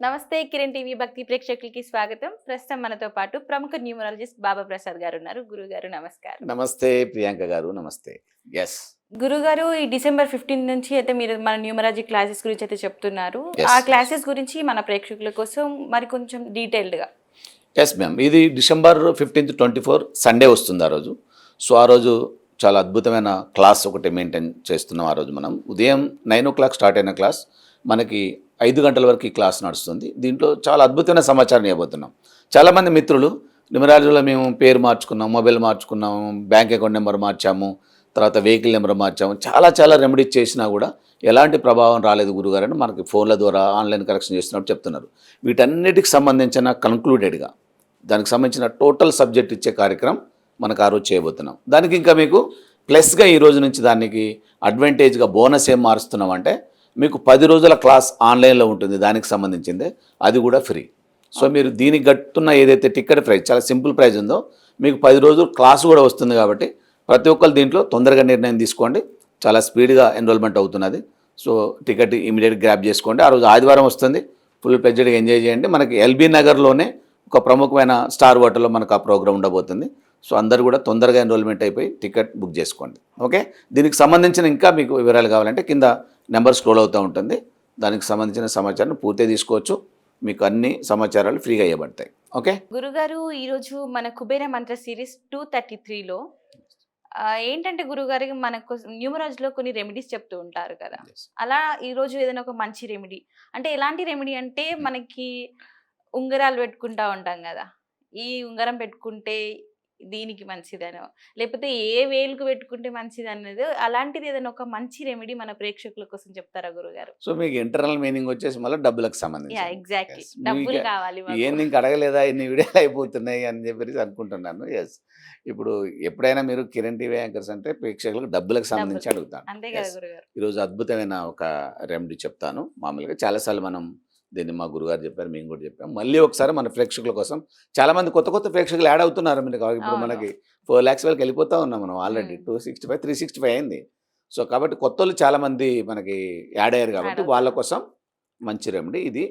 నమస్తే కిరణ్ టీవీ భక్తి ప్రేక్షకులకి స్వాగతం. ప్రస్తుతం మనతో పాటు ప్రముఖ న్యూమరాలజిస్ట్ బాబా ప్రసాద్ గారు ఉన్నారు. గురువు గారు నమస్కారం. నమస్తే ప్రియాంక గారు నమస్తే. ఎస్ గురుగారు ఈ డిసెంబర్ ఫిఫ్టీన్ నుంచి అయితే మీరు మన న్యూమరాలజీ క్లాసెస్ గురించి అయితే చెప్తున్నారు. ఆ క్లాసెస్ గురించి మన ప్రేక్షకుల కోసం మరి కొంచెం డీటెయిల్డ్గా ఎస్ మ్యామ్ ఇది December fifteenth twenty four Sunday వస్తుంది ఆ రోజు. సో ఆ రోజు చాలా అద్భుతమైన క్లాస్ ఒకటి మెయింటైన్ చేస్తున్నాం ఆ రోజు మనం. ఉదయం నైన్ ఓ క్లాక్ స్టార్ట్ అయిన క్లాస్. మనకి ఐదు గంటల వరకు ఈ క్లాస్ నడుస్తుంది. దీంట్లో చాలా అద్భుతమైన సమాచారం ఇవ్వబోతున్నాం. చాలామంది మిత్రులు న్యూమరాలజీలో మేము పేరు మార్చుకున్నాం మొబైల్ మార్చుకున్నాం బ్యాంక్ అకౌంట్ నెంబర్ మార్చాము తర్వాత వెహికల్ నెంబర్ మార్చాము. చాలా చాలా రెమెడీస్ చేసినా కూడా ఎలాంటి ప్రభావం రాలేదు గురుగారని మనకి ఫోన్ల ద్వారా ఆన్లైన్ కలెక్షన్ చేస్తున్నట్టు చెప్తున్నారు. వీటన్నిటికి సంబంధించిన కన్క్లూడెడ్గా దానికి సంబంధించిన టోటల్ సబ్జెక్ట్ ఇచ్చే కార్యక్రమం మనకు ఆ రోజు చేయబోతున్నాం. దానికి ఇంకా మీకు ప్లస్గా ఈ రోజు నుంచి దానికి అడ్వాంటేజ్గా బోనస్ ఏం మారుస్తున్నాం అంటే మీకు పది రోజుల క్లాస్ ఆన్లైన్లో ఉంటుంది దానికి సంబంధించిందే. అది కూడా ఫ్రీ. సో మీరు దీనికి గట్టున్న ఏదైతే టికెట్ ప్రైస్ చాలా సింపుల్ ప్రైస్ ఉందో మీకు పది రోజులు క్లాస్ కూడా వస్తుంది కాబట్టి ప్రతి ఒక్కరు దీంట్లో తొందరగా నిర్ణయం తీసుకోండి. చాలా స్పీడ్గా ఎన్రోల్మెంట్ అవుతున్నది. సో టికెట్ ఇమీడియట్ గ్రాప్ చేసుకోండి. ఆ రోజు ఆదివారం వస్తుంది. ఫుల్ ప్లెజెడ్గా ఎంజాయ్ చేయండి. మనకి ఎల్బీ నగర్లోనే ఒక ప్రముఖమైన స్టార్ హోటల్లో మనకు ఆ ప్రోగ్రామ్ ఉండబోతుంది. సో అందరు కూడా తొందరగా ఎన్రోల్మెంట్ అయిపోయి టికెట్ బుక్ చేసుకోండి. ఓకే దీనికి సంబంధించిన ఇంకా మీకు వివరాలు కావాలంటే కింద నెంబర్ స్క్రోల్ అవుతూ ఉంటుంది. దానికి సంబంధించిన సమాచారం పూర్తిగా తీసుకోవచ్చు. మీకు అన్ని సమాచారాలు ఫ్రీగా ఇవ్వబడతాయి. ఓకే గురుగారు ఈరోజు మన కుబేర మంత్ర సిరీస్ టూ థర్టీ త్రీలో ఏంటంటే గురుగారు మనకు న్యూమరాలజీలో కొన్ని రెమెడీస్ చెప్తూ ఉంటారు కదా. అలా ఈ రోజు ఏదైనా ఒక మంచి రెమెడీ అంటే ఎలాంటి రెమెడీ అంటే మనకి ఉంగరాలు పెట్టుకుంటా ఉంటాం కదా. ఈ ఉంగరం పెట్టుకుంటే దీనికి మంచిదనో లేకపోతే ఏ వేలుకు పెట్టుకుంటే మంచిది అనేది అలాంటిది ఏదైనా ఒక మంచి రెమెడీ మన ప్రేక్షకుల కోసం చెప్తారా గురుగారు? సో మీకు ఇంటర్నల్ మీనింగ్ వచ్చేసి మళ్ళీ డబ్బులకు సంబంధించి ఎగ్జాక్ట్లీ. డబ్బులు కావాలి. ఏంది ఇంక అడగలేదా? ఇన్ని వీడియోలు అయిపోతున్నాయి అని చెప్పేసి అనుకుంటున్నాను. ఎస్ ఇప్పుడు ఎప్పుడైనా మీరు కిరణ్ టీవీ యాంకర్స్ అంటే ప్రేక్షకులకు డబ్బులకు సంబంధించి. అడుగుతాను. అంతే కదా Yes. గురుగారు. ఈరోజు అద్భుతమైన ఒక రెమెడీ చెప్తాను. మామూలుగా చాలాసార్లు మనం దీన్ని మా గురుగారు చెప్పారు మేము కూడా చెప్పాం. మళ్ళీ ఒకసారి మన ప్రేక్షకుల కోసం చాలా మంది కొత్త కొత్త ప్రేక్షకులు యాడ్ అవుతున్నారు మీరు ఇప్పుడు. మనకి ఫోర్ ల్యాక్స్ వరకు వెళ్ళిపోతా ఉన్నాం మనం already. Two sixty five three sixty five అయింది. సో కాబట్టి కొత్త వాళ్ళు చాలా మంది మనకి యాడ్ అయ్యారు కాబట్టి. వాళ్ళ కోసం మంచి రెమెడీ ఇది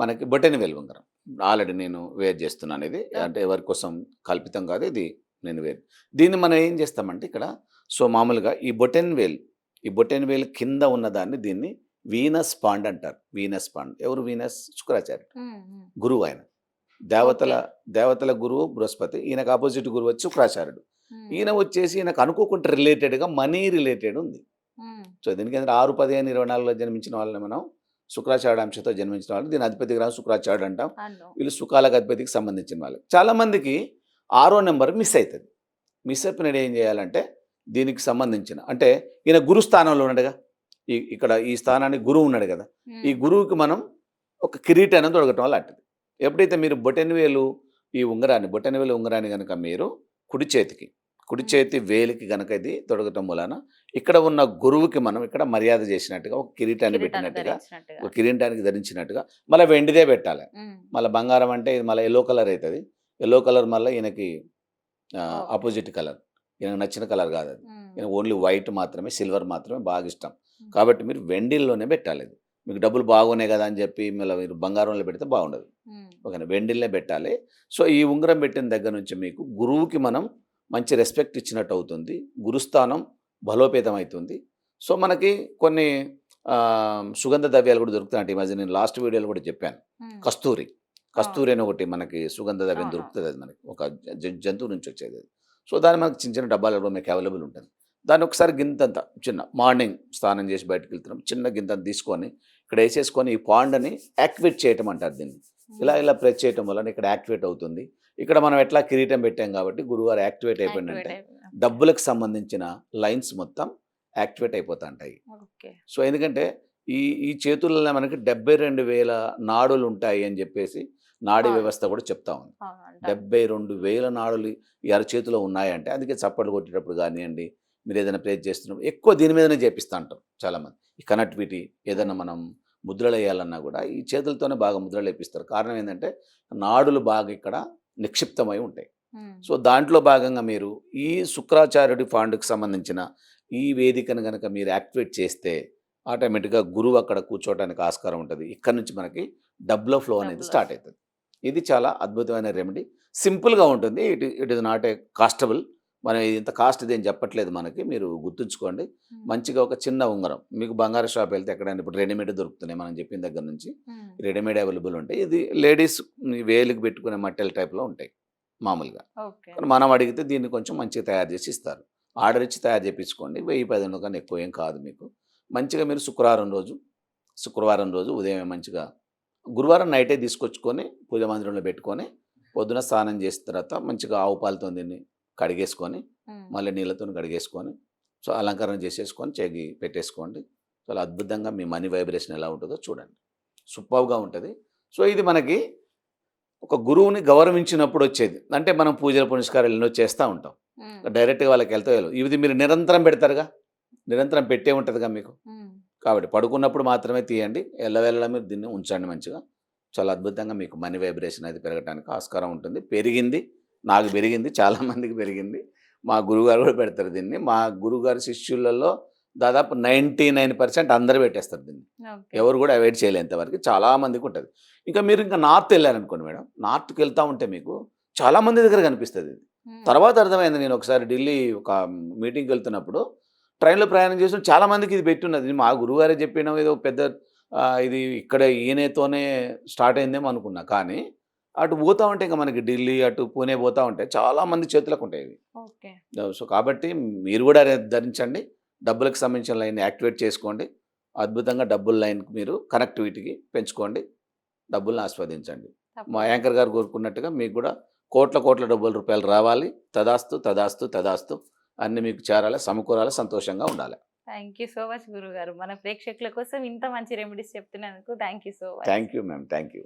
మనకి బొటెని వెలుగుంగరం ఆల్రెడీ నేను వేర్ చేస్తున్నాను ఇది. అంటే ఎవరి కోసం కల్పితం కాదు ఇది నేను వేరు. దీన్ని మనం ఏం చేస్తామంటే ఇక్కడ సో మామూలుగా ఈ బొటెన్ వేల్ ఈ బొటెన్ వేల్ కింద ఉన్నదాన్ని దీన్ని వీనస్ పాండ్ అంటారు. Venus pond. ఎవరు వీనస్? శుక్రాచార్యుడు. గురువు ఆయన. దేవతల దేవతల గురువు బృహస్పతి. ఈయనకు ఆపోజిట్ గురువు వచ్చి శుక్రాచార్యుడు. ఈయన వచ్చేసి ఈయనకు అనుకోకుండా రిలేటెడ్గా మనీ రిలేటెడ్ ఉంది. సో దీనికి ఏంటంటే ఆరు పదిహేను ఇరవై నాలుగులో జన్మించిన వాళ్ళని మనం శుక్రాచార్య అంశతో జన్మించిన వాళ్ళు దీని అధిపతి గ్రహం శుక్రాచార్యుడు అంటాం. వీళ్ళు సుఖాలకు అధిపతికి సంబంధించిన వాళ్ళు. చాలా మందికి ఆరో నెంబర్ మిస్ అవుతుంది మిస్ అయిపోయినప్పుడు ఏం చేయాలంటే దీనికి సంబంధించిన అంటే ఈయన గురు స్థానంలో ఉన్నాడుగా. ఈ ఇక్కడ ఈ స్థానానికి గురువు ఉన్నాడు కదా. ఈ గురువుకి మనం ఒక కిరీటం అనేది వల్ల అట్టది ఎప్పుడైతే మీరు బొటెన్ వేలు ఈ ఉంగరాన్ని బొటెన్ వేలు ఉంగరాన్ని కనుక మీరు కుడి చేతికి కుడి చేతి వేలికి కనుక ఇది తొడగటం వలన ఇక్కడ ఉన్న గురువుకి మనం ఇక్కడ మర్యాద చేసినట్టుగా ఒక కిరీటాన్ని పెట్టినట్టుగా. ఒక కిరీటానికి ధరించినట్టుగా మళ్ళీ వెండిదే పెట్టాలి. మళ్ళీ బంగారం అంటే ఇది మళ్ళీ ఎల్లో కలర్ అవుతుంది ఎల్లో కలర్ మళ్ళీ ఈయనకి ఆపోజిట్ కలర్ ఈయనకు నచ్చిన కలర్ కాదు అది ఈయన ఓన్లీ వైట్ మాత్రమే సిల్వర్ మాత్రమే బాగా ఇష్టం. కాబట్టి మీరు వెండిల్లోనే పెట్టాలి మీకు డబ్బులు బాగున్నాయి కదా అని చెప్పి మళ్ళీ మీరు బంగారంలో పెడితే బాగుండదు. ఓకేనా? వెండిల్లే పెట్టాలి. సో ఈ ఉంగరం పెట్టిన దగ్గర నుంచి మీకు గురువుకి మనం మంచి రెస్పెక్ట్ ఇచ్చినట్టు అవుతుంది. గురుస్థానం బలోపేతం అవుతుంది. సో మనకి కొన్ని సుగంధ ద్రవ్యాలు కూడా దొరుకుతాయి ఈ మధ్య నేను లాస్ట్ వీడియోలో కూడా చెప్పాను. కస్తూరి. కస్తూరి అని ఒకటి మనకి సుగంధ ద్రవ్యం. దొరుకుతుంది అది మనకి. ఒక జంతువు నుంచి వచ్చేది సో దాన్ని మనకి చిన్న చిన్న డబ్బాలలో మీకు అవైలబుల్ ఉంటుంది. దాన్ని ఒకసారి గింతంత చిన్న మార్నింగ్ స్నానం చేసి బయటకు వెళ్తున్నాం. చిన్న గింతంత తీసుకొని ఇక్కడ వేసేసుకొని ఈ పాండ్ని యాక్టివేట్ చేయటం అంటారు దీన్ని. ఇలా ఇలా ప్రెస్ చేయటం వల్ల ఇక్కడ యాక్టివేట్ అవుతుంది. ఇక్కడ మనం ఎట్లా కిరీటం పెట్టాం కాబట్టి గురువారు యాక్టివేట్ అయిపోయిందంటే. డబ్బులకు సంబంధించిన లైన్స్ మొత్తం యాక్టివేట్ అయిపోతా ఉంటాయి సో ఎందుకంటే ఈ ఈ చేతుల్లో మనకి డెబ్బై రెండు వేల నాడులు ఉంటాయి అని చెప్పేసి నాడీ. వ్యవస్థ కూడా చెప్తా ఉంది. డెబ్బై రెండు వేల నాడులు ఈ అరచేతిలో ఉన్నాయంటే అందుకే చప్పట్లు కొట్టేటప్పుడు కానివ్వండి మీరు ఏదైనా ప్రేర్ చేస్తున్నప్పుడు ఎక్కువ దీని మీదనే చేపిస్తూ ఉంటారు చాలామంది. ఈ కనెక్టివిటీ ఏదైనా మనం ముద్రలు వేయాలన్నా కూడా ఈ చేతులతోనే బాగా ముద్రలు వేపిస్తారు కారణం ఏంటంటే నాడులు బాగా ఇక్కడ నిక్షిప్తమై ఉంటాయి. సో దాంట్లో భాగంగా మీరు ఈ శుక్రాచార్యుడి ఫాండ్కి సంబంధించిన ఈ వేదికను కనుక మీరు యాక్టివేట్ చేస్తే ఆటోమేటిక్గా గురువు అక్కడ కూర్చోవడానికి ఆస్కారం ఉంటుంది. ఇక్కడ నుంచి మనకి డబ్బులో ఫ్లో అనేది. స్టార్ట్ అవుతుంది ఇది చాలా అద్భుతమైన రెమెడీ. సింపుల్గా ఉంటుంది. It it is not a costable. మనం ఇది ఇంత కాస్ట్ ఇది చెప్పట్లేదు మనకి. మీరు గుర్తుంచుకోండి. మంచిగా ఒక చిన్న ఉంగరం. మీకు బంగారు షాప్ వెళ్తే ఎక్కడైనా ఇప్పుడు రెడీమేడ్ దొరుకుతున్నాయి మనం చెప్పిన దగ్గర నుంచి. రెడీమేడ్ అవైలబుల్ ఉంటాయి. ఇది లేడీస్ వేలుకి పెట్టుకునే మట్టెల టైప్లో ఉంటాయి మామూలుగా. మనం అడిగితే దీన్ని కొంచెం మంచిగా తయారు చేసి ఇస్తారు. ఆర్డర్ ఇచ్చి తయారు చేయించుకోండి వెయ్యి పదిహేను కానీ ఎక్కువ ఏం కాదు మీకు. మంచిగా మీరు శుక్రవారం రోజు శుక్రవారం రోజు ఉదయం మంచిగా గురువారం నైటే తీసుకొచ్చుకొని పూజ మందిరంలో పెట్టుకొని పొద్దున స్నానం చేసిన తర్వాత మంచిగా ఆవు పాలతో దీన్ని కడిగేసుకొని మళ్ళీ నీళ్ళతో కడిగేసుకొని సో అలంకరణ చేసేసుకొని చెగి పెట్టేసుకోండి. చాలా అద్భుతంగా మీ మనీ వైబ్రేషన్ ఎలా ఉంటుందో చూడండి. సూపర్గా ఉంటుంది. సో ఇది మనకి ఒక గురువుని గౌరవించినప్పుడు వచ్చేది. అంటే మనం పూజల పునస్కారాలు ఎన్నో చేస్తూ ఉంటాం. డైరెక్ట్గా వాళ్ళకి వెళ్తే వెళ్ళు. ఇది మీరు నిరంతరం పెడతారుగా? నిరంతరం పెట్టే ఉంటుందిగా మీకు? కాబట్టి పడుకున్నప్పుడు మాత్రమే తీయండి. ఎల్లవేళలా మీరు దీన్ని ఉంచండి మంచిగా. చాలా అద్భుతంగా మీకు మనీ వైబ్రేషన్ అయితే పెరగడానికి ఆస్కారం ఉంటుంది. పెరిగింది. నాకు పెరిగింది చాలా మందికి పెరిగింది. మా గురువుగారు కూడా పెడతారు దీన్ని. మా గురువుగారి శిష్యులలో దాదాపు నైంటీ నైన్ పర్సెంట్ అందరూ పెట్టేస్తారు దీన్ని. ఎవరు కూడా అవాయిడ్ చేయలేంత వరకు. చాలా మందికి ఉంటుంది. ఇంకా మీరు ఇంకా నార్త్ వెళ్ళారనుకోండి మేడం నార్త్కి వెళ్తూ ఉంటే మీకు చాలా మంది దగ్గర కనిపిస్తుంది ఇది. తర్వాత అర్థమైంది నేను ఒకసారి ఢిల్లీ ఒక మీటింగ్కి వెళ్తున్నప్పుడు ట్రైన్లో ప్రయాణం చేసిన చాలా మందికి ఇది పెట్టున్నది. మా గురువుగారే చెప్పిన ఏదో పెద్ద ఇది ఇక్కడ ఈయనతోనే స్టార్ట్ అయిందేమో అనుకున్నా కానీ అటు పోతా ఉంటే ఇంకా మనకి ఢిల్లీ అటు పూణే పోతా ఉంటే చాలా మంది చేతులకు ఉంటాయి ఇవి సో కాబట్టి మీరు కూడా ధరించండి. డబ్బులకు సంబంధించిన లైన్ యాక్టివేట్ చేసుకోండి. అద్భుతంగా డబ్బుల లైన్కి మీరు కనెక్టివిటీకి పెంచుకోండి. డబ్బులను ఆస్వాదించండి. మా. యాంకర్ గారు కోరుకున్నట్టుగా మీకు కూడా కోట్ల కోట్ల డబ్బుల రూపాయలు రావాలి. తదాస్తు తదాస్తు తదాస్తు అన్ని మీకు చేరాలి సమకూరాలి సంతోషంగా ఉండాలి. థ్యాంక్ యూ సో మచ్ గురుగారు. మన ప్రేక్షకుల కోసం ఇంత మంచి remedies చెప్తున్నందుకు thank you so much. Thank you ma'am. Thank you.